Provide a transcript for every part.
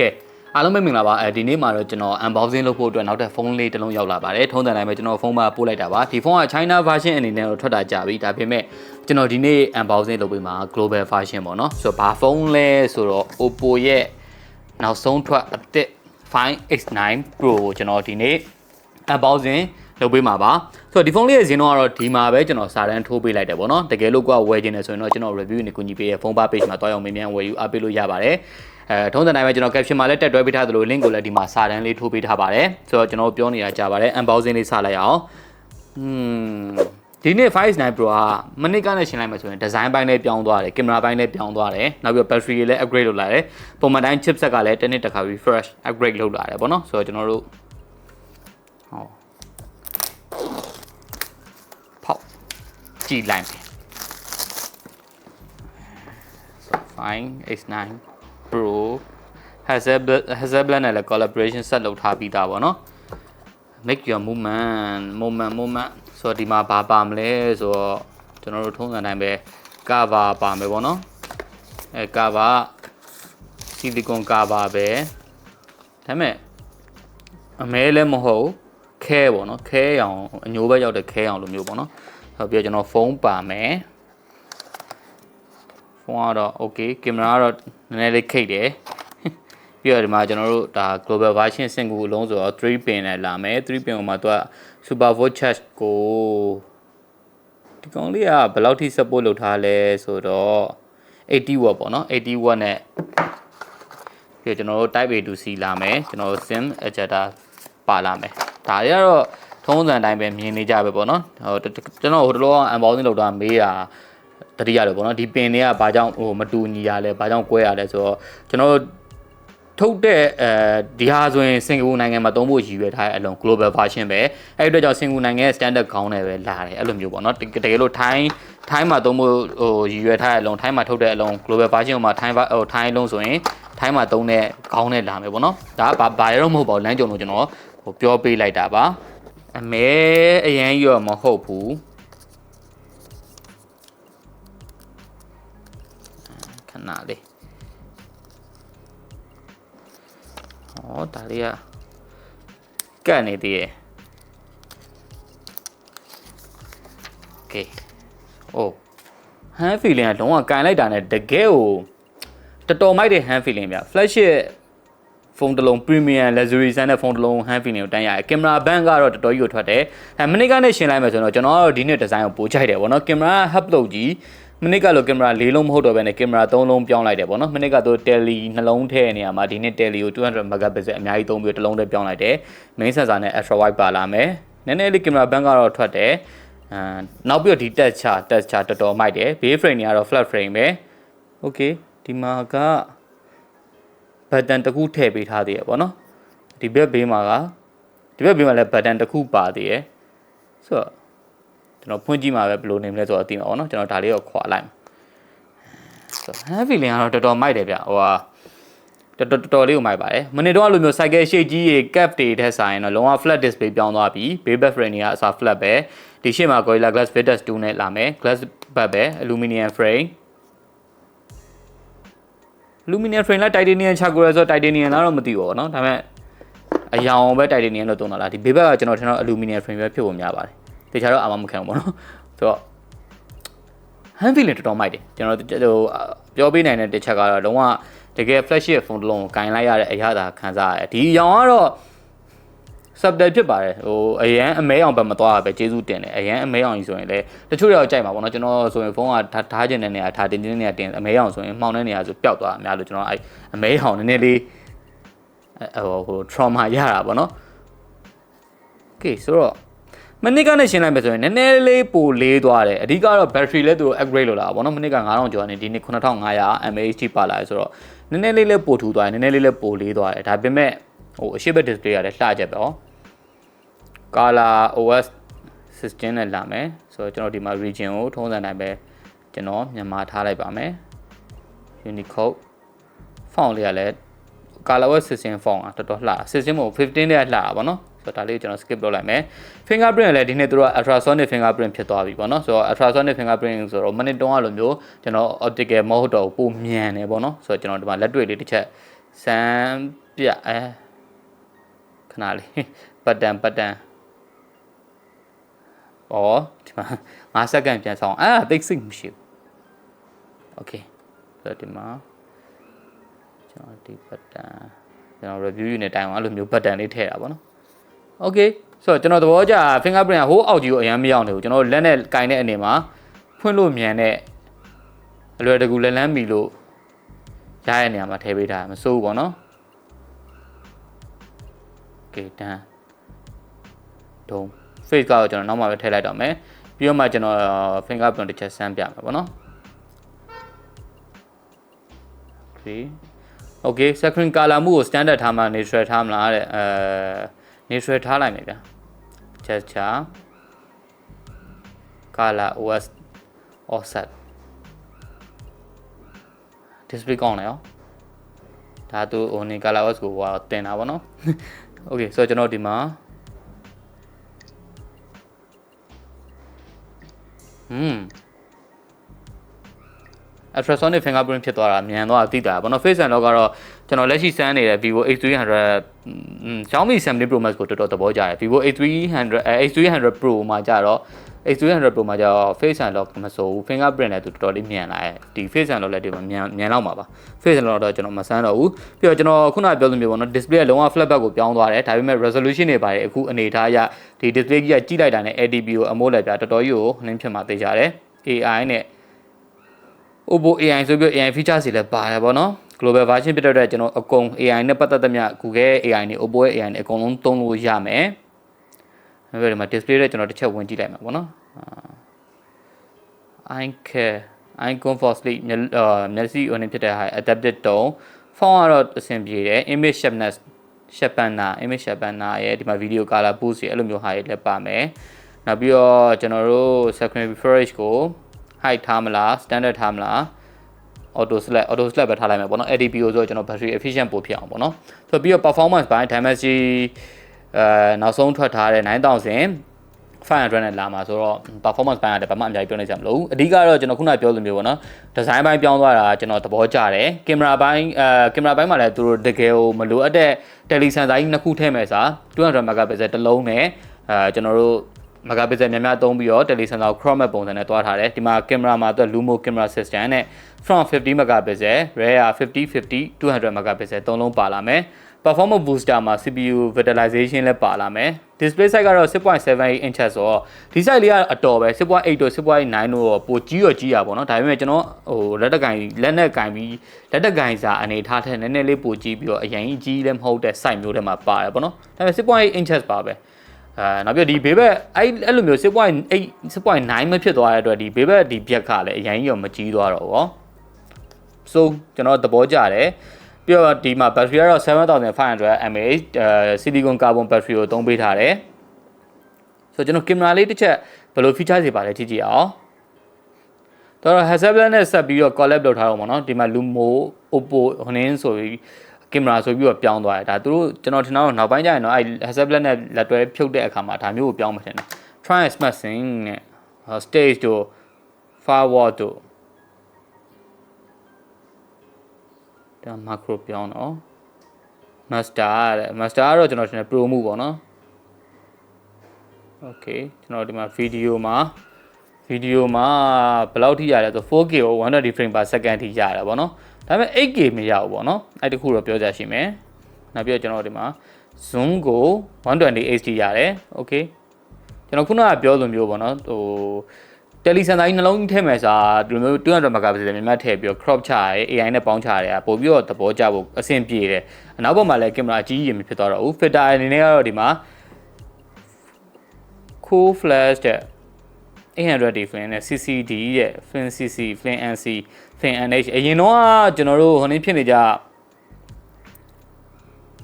ကဲအားလုံးပဲမင်္ဂလာပါအဲဒီနေ့မှာတော့ကျွန်တော် unboxing လုပ်ဖို့အတွက်နောက်ထပ်ဖုန်းလေးတစ်လုံးရောက်လာပါတယ်ထုံးစံတိုင်းပဲကျွန်တော်ဖုန်းမှာပို့လိုက်တာပါဒီဖုန်းက China version အနေနဲ့တော့ထွက်တာကြာပြီဒါပေမဲ့ကျွန်တော်ဒီနေ့ unboxing လုပ်ပေးမှာ global version ပေါ့နော်ဆိုတော့ဘာဖုန်းလဲဆိုတော့ Oppo ရဲ့နောက်ဆုံးထွက်အသစ် Find X9 Pro ကိုကျွန်တော်ဒီနေ့ unboxing လုပ်ပေးမှာပါဆိုတော့ဒီဖုန်းလေးရဲ့ဇင်းတော့ကတော့ဒီမှာပဲကျွန်တော်စာတန်းထိုးပေးလိုက်တယ်ပေါ့နော်တကယ်လို့ကိုကဝယ်ခြင်းနေဆိုရင်တော့ကျွန်တော် review နဲ့ကူညီပေးရဲ့ဖုန်းပါ page မှာတွားရောက်မင်းမြန်ဝယ်ယူအားပေးလို့ရပါတယ်အဲထုံးစံတိုင်းပဲကျွန်တော် caption မှာလည်းတက်တွဲပေးထားသလို link ကိုလည်းဒီမှာစာတန်းလေးထိုးပေးထားပါတယ်ဆိုတော့ကျွန်တော်ပြောနေတာကြာပါတယ် unboxing လေးစလိုက်အောင်อืมဒီနေ့ 5S9 Pro ကမနစ်ကနဲ့ရှင်းလိုက်မှဆိုရင်ဒီဇိုင်းပိုင်းလည်းပြောင်းသွားတယ်ကင်မရာပိုင်းလည်းပြောင်းသွားတယ်နောက်ပြီးတော့ battery လည်း upgrade လုပ်လာတယ်ပုံမှန်တိုင်း chipset ကလည်းတစ်နှစ်တစ်ခါ refresh upgrade လုပ်လာတယ်ပေါ့နော်ဆိုတော့ကျွန်တော်တို့ဟောဖောက် ကြည့်လိုက်မယ် so fine X9 Pro Hasselblad Hasselblad နဲ့လည်း collaboration ဆက်လုပ်ထားပြီးသားပေါ့နော် make your movement movement movement ဆိုတော့ဒီမှာဘာပါမလဲဆိုတော့ကျွန်တော်တို့ထုံးစံတိုင်းပဲ cover ပါမယ်ပေါ့နော်အဲ cover silicone cover ပဲဒါပေမဲ့အမဲလည်းမဟုတ်ခဲပေါ့နော်ခဲအောင်အညိုးဘက်ရောက်တဲ့ခဲအောင်လိုမျိုးပေါ့နော် ဆိုတော့ပြီးတော့ကျွန်တော်ဖုန်းပါမယ်ဖုန်းကတော့ okay ကင်မရာကတော့နည်းနည်းလေးခိတ်တယ်ပြီးတော့ဒီမှာကျွန်တော်တို့ဒါ global version စင်ကူအလုံးဆိုတော့3 pin နဲ့လာမယ်3 pin ဟိုမှာသူက super voice chat ကိုဒီကောင်လေးကဘယ်လောက်ထိ support လုပ်ထားလဲဆိုတော့80 watt ပေါ့နော်80 watt နဲ့ပြီးတော့ကျွန်တော်တို့ type A to C လာမယ်ကျွန်တော်တို့ sim adapter ပါလာမယ်ဒါတွေကတော့ ထုံးစံတိုင်းပဲမြင်နေကြပဲပေါ့နော်ဟိုကျွန်တော်ဟိုတလော unboxing လုပ်တာမေးတာတတိရတယ်ပေါ့နော်ဒီပင်တွေကဘာကြောင့်ဟိုမတူညီရလဲဘာကြောင့်ကွဲရလဲဆိုတော့ကျွန်တော်တို့ထုတ်တဲ့အဲဒီဟာဆိုရင်စင်ကာပူနိုင်ငံမှာသုံးဖို့ရည်ရွယ်ထားတဲ့အလုံး global version ပဲအဲ့ဒီအတွက်ကြောင့်စင်ကာပူနိုင်ငံရဲ့ standard ခေါင်းနဲ့ပဲလာတယ်အဲ့လိုမျိုးပေါ့နော်တကယ်လို့ထိုင်းထိုင်းမှာသုံးဖို့ဟိုရည်ရွယ်ထားတဲ့အလုံးထိုင်းမှာထုတ်တဲ့အလုံး global version မှာထိုင်းဟိုထိုင်းလုံးဆိုရင်ထိုင်းမှာသုံးတဲ့ခေါင်းနဲ့လာမယ်ပေါ့နော်ဒါကဘာဘာရတော့မဟုတ်ပါဘူးလမ်းကြုံလို့ကျွန်တော်ဟိုပြောပေးလိုက်တာပါ အမဲအရန်ရောမဟုတ်ဘူးခဏလေး။ဩဒါလေးကကတ်နေသေးရဲ့။ Okay ။အိုး hand feeling ကလုံးဝကန်လိုက်တာနဲ့တကယ်ကိုတော်တော်မိုက်တဲ့ hand feeling ဗျ။ flash ရဲ့ ဖုန်းတစ်လုံး premium luxury ဆန်းတဲ့ဖုန်းတစ်လုံး hand feeling ကိုတန်းရတယ်ကင်မရာဘန်းကတော့တော်တော်ကြီးကိုထွက်တယ်အဲမနစ်ကနဲ့ရှင်းလိုက်မယ်ဆိုတော့ကျွန်တော်ကတော့ဒီနေ့ဒီဇိုင်းကိုပို့ချိုက်တယ်ဗောနော်ကင်မရာ hub လို့ကြီးမနစ်ကလိုကင်မရာ၄လုံးမဟုတ်တော့ဘဲနဲ့ကင်မရာ၃လုံးပြောင်းလိုက်တယ်ဗောနော်မနစ်ကတော့ tele နှလုံးထည့်နေရမှာဒီနေ့ tele ကို200 megapixel အများကြီးသုံးပြီးတစ်လုံးတည်းပြောင်းလိုက်တယ် main sensor နဲ့ ultra wide ပါလာမယ်နည်းနည်းလေးကင်မရာဘန်းကတော့ထွက်တယ်အဲနောက်ပြီးတော့ဒီ touch char touch char တော်တော်မိုက်တယ် base frame တွေကတော့ flat frame ပဲ okay ဒီမှာက ဘတ်တန်တစ်ခုထည့်ပေးထားသေးရပေါ့နော်ဒီဘက်ဘေးမှာကဒီဘက်ဘေးမှာလည်းဘတ်တန်တစ်ခုပါသေးရဆိုတော့ကျွန်တော်ဖွင့်ကြည့်မှာပဲဘယ်လိုနေမလဲဆိုတော့သိမှာပေါ့နော်ကျွန်တော်ဒါလေးကိုခွာလိုက်ဆိုတော့ heavy လင်းကတော့တော်တော်မိုက်တယ်ဗျဟိုဟာတော်တော်တော်လေးကိုမိုက်ပါတယ်မနေ့တော့အဲ့လိုမျိုး cycle shake ကြီးရေ cap တွေထက်ဆိုင်တော့လုံးဝ flat display ပြောင်းသွားပြီ bay back frame တွေကအစား flat ပဲဒီရှေ့မှာ Gorilla Glass Victus 2နဲ့လာမယ် glass back ပဲ aluminum frame aluminum frame လား titanium ချကိုရဆို titanium လားတော့မသိဘူးပေါ့နော်ဒါပေမဲ့အယောင်ပဲ titanium လို့သုံးတာလားဒီဘေးဘက်ကကျွန်တော်ထင်တော့ aluminum frame ပဲဖြစ်ဖို့များပါတယ်တခြားတော့အာမမခံဘူးပေါ့နော်ဆိုတော့ hand feeling တော်တော်မိုက်တယ်ကျွန်တော်ဟိုပြောပေးနိုင်တဲ့တစ်ချက်ကတော့လုံးဝတကယ် flash ရဲ့ဖုန်းတစ်လုံးကိုကင်လိုက်ရတဲ့အရာသာခံစားရတယ်ဒီအယောင်ကတော့ subtle ဖြစ်ပါတယ်ဟိုအရန်အမဲအောင်ပဲမသွားတာပဲကျေးဇူးတင်တယ်အရန်အမဲအောင်ကြီးဆိုရင်လည်းတချို့တော့ကြိုက်မှာပေါ့နော်ကျွန်တော်ဆိုရင်ဖုန်းကထားခြင်းတဲ့နေရာထားတင်ခြင်းတဲ့နေရာတင်အမဲအောင်ဆိုရင်မှောင်တဲ့နေရာဆိုပျောက်သွားအများလို့ကျွန်တော်အဲအမဲအောင်နည်းနည်းလေးဟိုဟို trauma ရတာပေါ့နော် okay ဆိုတော့မနစ်ကနဲ့ရှင်းလိုက်မယ်ဆိုရင်နည်းနည်းလေးပိုလေးသွားတယ်အဓိကတော့ battery လည်းသူ upgrade လုပ်လာတာပေါ့နော်မနစ်က9000ကျော်နေဒီနေ့9500 mAh ပါလာတယ်ဆိုတော့နည်းနည်းလေးလေးပိုထူသွားတယ်နည်းနည်းလေးလေးပိုလေးသွားတယ်ဒါပေမဲ့ဟိုအရှိဘက် display ကလည်းလှကြပဲဟော color OS system နဲ့လာမယ်ဆိုတော့ကျွန်တော်ဒီမှာ region ကိုထုံးစံတိုင်းပဲကျွန်တော်မြန်မာထားလိုက်ပါမယ် Unicode font လေးကလည်း color OS system font ကတော်တော်လှ system ကို15နဲ့လှတာပေါ့နော်ဆိုတော့ဒါလေးကိုကျွန်တော် skip လုပ်လိုက်မယ် fingerprint လည်းဒီနေ့တို့က ultrasonic fingerprint ဖြစ်သွားပြီပေါ့နော်ဆိုတော့ ultrasonic fingerprint ဆိုတော့ minute တုံးကလိုမျိုးကျွန်တော် optical မဟုတ်တော့ဘူးပုံမြန်တယ်ပေါ့နော်ဆိုတော့ကျွန်တော်ဒီမှာလက်တွေ့လေးတစ်ချက်စမ်းပြအဲခဏလေးပတ်တန်ပတ်တန် ဩဒီမှာ5စက္ကန့်ပြန်ဆောင်အာသိစိတ်မရှိဘူးโอเคဆိုတော့ဒီမှာကျွန်တော်ဒီပတ်တန်ကျွန်တော် review ယူနေတိုင်အောင်အဲ့လိုမျိုးပတ်တန်လေးထည့်တာပေါ့နော်โอเคဆိုတော့ကျွန်တော်သဘောကျ fingerprint ကဟိုးအောက်ကြီးကိုအရင်မရောက်နေဘူးကျွန်တော်လက်နဲ့ကင်တဲ့အနေမှာဖွင့်လို့မြန်တဲ့အလွယ်တကူလက်လန်းမီလို့ရတဲ့နေရာမှာထည့်ပေးထားမစိုးဘူးပေါ့နော်โอเคတန်းဒုံ face ကတော့ကျွန်တော်နောက်မှပဲထည့်လိုက်တော့မယ်ပြီးတော့မှကျွန်တော် fingerprint တစ်ချက်စမ်းပြမယ်ပေါ့နော် okay okay second color မှုကို standard ထားမှ neutral ထားမလားတဲ့အဲ neutral ထားလိုက်မယ်ဗျာ gesture color os offset display ကောင်းတယ်ရောဒါသူဟိုနေ color os ကိုဟိုတင်တာဗောနော် okay ဆိုတော့ကျွန်တော်ဒီမှာ ဟွန်း ultrasonic fingerprint ဖြစ်သွားတာမြန်သွားတာသိတာပေါ့နော် face unlock ကတော့ ကျွန်တော်လက်ရှိစမ်းနေတဲ့ Vivo X300 อืม Xiaomi 17 Pro Max ကိုတော်တော်သဘောကျတယ် Vivo X300 X300 Pro မှာကြတော့ X300 Pro မှာကြတော့ face unlock မဆိုဘူး fingerprint လည်းသူတော်တော်လေးမြန်လာတယ်ဒီ face unlock လည်းဒီမှာမြန်မြန်လောက်မှာပါ face unlock တော့ကျွန်တော်မစမ်းတော့ဘူးပြီးတော့ကျွန်တော်ခုနပြောလိုမျိုးပေါ့နော် display ကလုံးဝ flat back ကိုပြောင်းသွားတယ်ဒါပေမဲ့ resolution တွေပါတယ်အခုအနေထားအရဒီ display ကြီးကကြီးလိုက်တာနဲ့ ADP ကို AMOLED ပြတော်တော်ကြီးကိုနှင်းဖြစ်မှာသိကြတယ် AI နဲ့ Oppo AI ဆိုပြီး AI feature တွေလည်းပါတယ်ဗောနော် global version ဖြစ်တဲ့အတွက်ကျွန်တော်အကုန် AI နဲ့ပတ်သက်သမျှ Google AI နဲ့ Oppo ရဲ့ AI နဲ့အကုန်လုံးသုံးလို့ရမယ်။အဲဒီမှာ display နဲ့ကျွန်တော်တစ်ချက်ဝင်ကြည့်လိုက်မှာဗောနော်။ iCare icon for sleep မျက်မျက်စိအနေဖြစ်တဲ့ဟာ adapted tone font ကတော့အဆင်ပြေတယ် image sharpness sharpener image sharpener ရဲ့ဒီမှာ video color boost ရဲ့အဲ့လိုမျိုးဟာတွေလည်းပါမယ်။နောက်ပြီးတော့ကျွန်တော်တို့ secondary refresh ကို height ထားမလား standard ထားမလား auto select auto select ပဲထားလိုက်မယ်ပေါ့နော် ADP ကိုဆိုတော့ကျွန်တော် battery efficient ပို့ဖြစ်အောင်ပေါ့နော်ဆိုတော့ပြီးတော့ performance ဘိုင်း Dimensity အဲနောက်ဆုံးထွက်ထားတဲ့9000 500နဲ့လာမှာဆိုတော့ performance ဘိုင်းရတယ်ဘာမှအများကြီးပြောနေကြမလို့အဓိကတော့ကျွန်တော်ခုနပြောလိုမျိုးပေါ့နော် design ဘိုင်းပြောင်းသွားတာကျွန်တော်သဘောကျတယ်ကင်မရာဘိုင်းအဲကင်မရာဘိုင်းမှာလည်းသူတို့တကယ်ကိုမလိုအပ်တဲ့ tele sensor ကြီးနှစ်ခုထည့်မယ်စာ200 megapixel တစ်လုံးနဲ့အဲကျွန်တော်တို့ မဂါပစ်ဆယ်များများသုံးပြီးတော့ tele sensor ကို chrome ပုံစံနဲ့တွားထားတယ်ဒီမှာကင်မရာမှာအတွက် lumo camera system နဲ့ front 50 megapixel rear 50 50 200 megapixel သုံးလုံးပါလာမယ် performance booster မှာ CPU virtualization လည်းပါလာမယ် display size ကတော့6.78 inch ဆိုတော့ဒီ size လေးကအတော်ပဲ6.8တို့6.9တို့ပိုကြီးရောကြီးရပါတော့ဒါပေမဲ့ကျွန်တော်ဟိုလက်တက်ကင်လက်နဲ့ကင်ပြီးလက်တက်ကင်စာအနေထားထက်နည်းနည်းလေးပိုကြီးပြီးတော့အရင်ကြီးလည်းမဟုတ်တဲ့ size မျိုးတွေမှာပါတယ်ပေါ့နော်ဒါပေမဲ့6.8 inches ပါပဲ အဲနောက်ပြီးဒီဘေးဘက်အဲ့အဲ့လိုမျိုး6.8 6.9မဖြစ်သွားတဲ့အတွက်ဒီဘေးဘက်ဒီပြက်ကလည်းအရင်ကြီးရောမကြီးသွားတော့ဘော so ကျွန်တော်သဘောကျတယ်ပြီးတော့ဒီမှာ battery ကတော့ 7500 mAh အဲ silicon carbon battery ကိုသုံးပေးထားတယ်ဆိုတော့ကျွန်တော်ကင်မရာလေးတစ်ချက်ဘယ်လို feature တွေပါလဲကြည့်ကြည့်အောင်တော့ Hasselblad နဲ့ဆက်ပြီးတော့ collab လုပ်ထားတော့မှာเนาะဒီမှာ Lumo Oppo ဟိုနင်းဆိုပြီး ကင်မရာဆိုပြီးတော့ပြောင်းသွားတယ်ဒါသူတို့ကျွန်တော်ထင်တော့နောက်ပိုင်းကျရင်တော့အဲ Hasselblad နဲ့လက်တွဲဖြုတ်တဲ့အခါမှာဒါမျိုးကိုပြောင်းမှထင်တယ် Try Smart Sync နဲ့ Stage တို့ Firewall တို့ဒါ macro ပြောင်းတော့ master တဲ့ master ကတော့ကျွန်တော်ထင်တယ် pro မှုပေါ့နော် okay ကျွန်တော်ဒီမှာ video မှာ video မှာဘယ်လောက်ထိရတယ်ဆို 4K ကို120 frame per second ထိရတယ်ပေါ့နော် ဒါပေမဲ့ 8K မရဘူးပေါ့နော်အဲ့တခုတော့ပြောကြရှိမယ်နောက်ပြီးတော့ကျွန်တော်ဒီမှာ zoom ကို120 HD ရတယ် okay ကျွန်တော်ခုနကပြောလိုမျိုးပေါ့နော်ဟိုတယ်လီစန်သားကြီးနှလုံးထည့်မယ်ဆိုတာဒီလိုမျိုး200 megapixel မြင်မှထည့်ပြီးတော့ crop ချရဲ AI နဲ့ပေါင်းချရဲပို့ပြီးတော့သဘောကျဖို့အဆင်ပြေတယ်အနောက်ဘက်မှာလည်းကင်မရာအကြီးကြီးမြင်ဖြစ်သွားတော့ဘူး filter အနေနဲ့ကတော့ဒီမှာ cool flash တဲ့ 800 D flin နဲ့ CCD ရဲ့ flin CC flin NC flin NH အရင်တော့ကျွန်တော်တို့ဟိုနေ့ဖြစ်နေကြ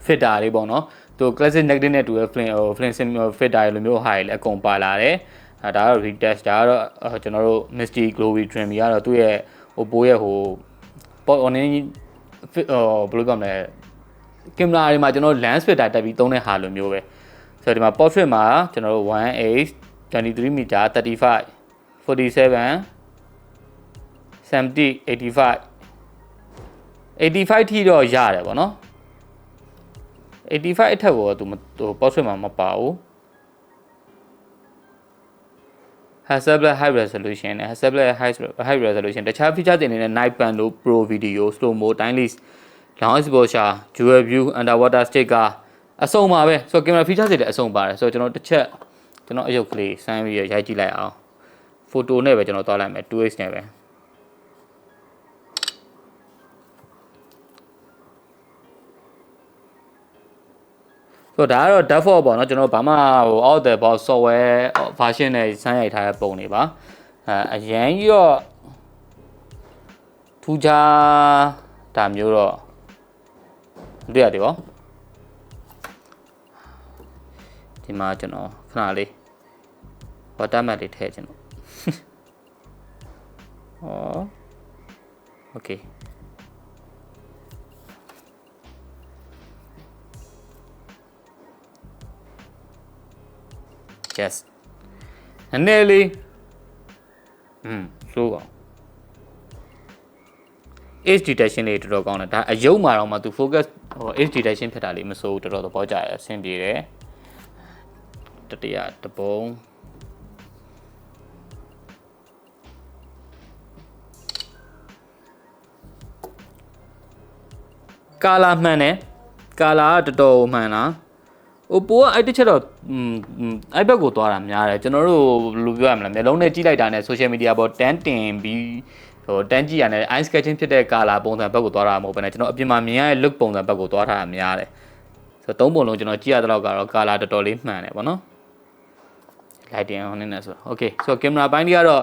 filter လေးပေါ့နော်သူ classic negative နဲ့တူတဲ့ flin ဟို flin filter လိုမျိုးဟာတွေလည်းအကုန်ပါလာတယ်အဲဒါကတော့ retest ဒါကတော့ကျွန်တော်တို့ Misty Glowy Trim ကတော့သူ့ရဲ့ဟိုပိုးရဲ့ဟိုပေါ် on ဟိုဘယ်လိုပြောမလဲကင်မရာတွေမှာကျွန်တော် lens filter တက်ပြီးသုံးတဲ့ဟာလိုမျိုးပဲဆိုတော့ဒီမှာ portrait မှာကျွန်တော်တို့1.8 23 meter 35 47 70 85 85ထိတော့ရတယ်ဗောနော်85အထက်ကိုသူမဟို portrait မှာမပါဘူး Hasselblad high resolution နဲ့ Hasselblad high high resolution တခြား feature တင်နေတဲ့ night band လို့ pro video slow mo time lapse long exposure dual view underwater sticker အစုံပါပဲဆိုတော့ camera feature တွေလည်းအစုံပါတယ်ဆိုတော့ကျွန်တော်တစ်ချက် ကျွန်တော်အယုတ်ကလေးစမ်းပြီးရိုက်ကြည့်လိုက်အောင် photo နဲ့ပဲကျွန်တော်သွားလိုက်မယ် 2x နဲ့ပဲဆိုတော့ဒါကတော့ default ပေါ့နော်ကျွန်တော်ဘာမှဟို out the box software version နဲ့စမ်းရိုက်ထားတဲ့ပုံတွေပါအဲအရင်ကြီးတော့ထူးခြားဒါမျိုးတော့မတွေ့ရသေးပါဘူးဒီမှာကျွန်တော်ခဏလေး watermark လေးထည့်ကျွန်တော်ဟော okay yes နည်းနည်းလေးอืมဆိုးပါ age detection လေးတော်တော်ကောင်းတယ်ဒါအယုံမှာတော့မှ तू focus ဟို age detection ဖြစ်တာလေးမစိုးဘူးတော်တော်သဘောကျရအဆင်ပြေတယ်တတိယတပုံ ကာလာမှန်တယ်ကာလာကတော်တော်မှန်လား Oppo ကအဲ့တစ်ချက်တော့อืมအဲ့ဘက်ကိုသွားတာများတယ်ကျွန်တော်တို့ဘယ်လိုပြောရမလဲမျိုးလုံးနဲ့ကြီးလိုက်တာနဲ့ social media ပေါ်တန်းတင်ပြီးဟိုတန်းကြည့်ရတဲ့ eye sketching ဖြစ်တဲ့ color ပုံစံဘက်ကိုသွားတာမဟုတ်ဘဲနဲ့ကျွန်တော်အပြင်မှာမြင်ရတဲ့ look ပုံစံဘက်ကိုသွားတာများတယ်ဆိုတော့သုံးပုံလုံးကျွန်တော်ကြည့်ရတဲ့လောက်ကတော့ color တော်တော်လေးမှန်တယ်ပေါ့နော် lighting ဟိုနေနေဆို okay ဆိုတော့ camera ပိုင်းကြီးကတော့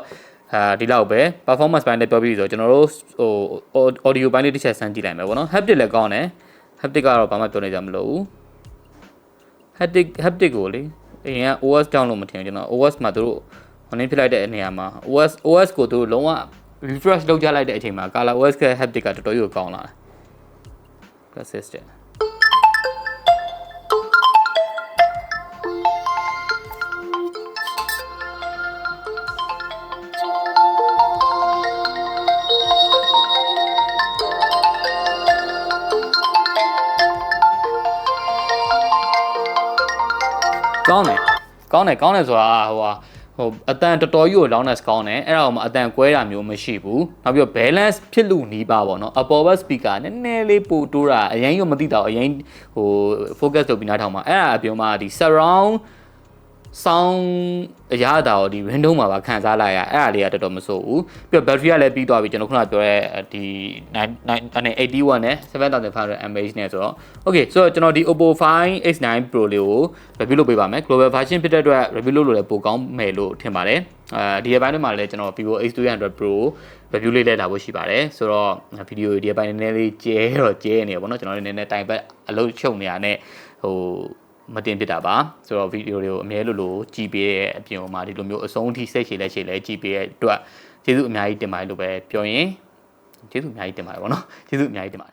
အာဒီလောက်ပဲ performance ပိုင်းလည်းပြောပြီးဆိုတော့ကျွန်တော်တို့ဟို audio ပိုင်းလေးတစ်ချက်စမ်းကြည့်လိုက်မယ်ပေါ့နော် haptic လည်းကောင်းတယ် haptic ကတော့ဘာမှပြောနေကြမလို့ဘူး haptic haptic ကိုလေအရင်က OS ကြောင်းလို့မထင်ဘူးကျွန်တော် OS မှာသူတို့ဟိုနေဖြစ်လိုက်တဲ့နေရာမှာ OS OS ကိုသူတို့လုံးဝ refresh လုပ်ကြလိုက်တဲ့အချိန်မှာ color OS က haptic ကတော်တော်ကြီးကိုကောင်းလာတယ် consistent ကောင်းတယ်ကောင်းတယ်ကောင်းတယ်ဆိုတာဟိုဟာဟိုအတန်တော်တော်ကြီးကို loudness ကောင်းတယ်အဲ့ဒါကိုမှအတန်ကွဲတာမျိုးမရှိဘူးနောက်ပြီးတော့ balance ဖြစ်လို့နီးပါပေါ့နော် Apple Web speaker နည်းနည်းလေးပိုတိုးတာအရင်ကမသိတော့အရင်ဟို focus လုပ်ပြီးနားထောင်မှာအဲ့ဒါအပြင်မှာဒီ surround sound အရာတာကိုဒီ window မှာပါခံစားလိုက်ရအဲ့ဒါလေးကတော်တော်မဆိုးဘူးပြီးတော့ battery ကလည်းပြီးသွားပြီကျွန်တော်ခုနပြောတဲ့ဒီ981နဲ့7500 mAh နဲ့ဆိုတော့ okay ဆိုတော့ကျွန်တော်ဒီ Oppo Find X9 Pro လေးကို review လုပ်ပေးပါမယ် global version ဖြစ်တဲ့အတွက် review လုပ်လို့လည်းပိုကောင်းမယ်လို့ထင်ပါတယ်အဲဒီအပိုင်းတွေမှာလည်းကျွန်တော် Vivo X200 Pro review လေးလည်းလာဖို့ရှိပါတယ်ဆိုတော့ဗီဒီယိုဒီအပိုင်းနည်းနည်းလေးကျဲတော့ကျဲနေပါတော့ကျွန်တော်တို့နည်းနည်းတိုင်ပတ်အလုပ်ချုပ်နေရတဲ့ဟို မတင်ဖြစ်တာပါဆိုတော့ဗီဒီယိုတွေကိုအမြဲလိုလိုကြည့်ပေးရဲ့အပြင်မှာဒီလိုမျိုးအဆုံးထိစိတ်ရှည်လဲရှည်လဲကြည့်ပေးရဲ့အတွက်ကျေးဇူးအများကြီးတင်ပါတယ်လို့ပဲပြောရင်ကျေးဇူးအများကြီးတင်ပါတယ်ဗောနော်ကျေးဇူးအများကြီးတင်ပါတယ်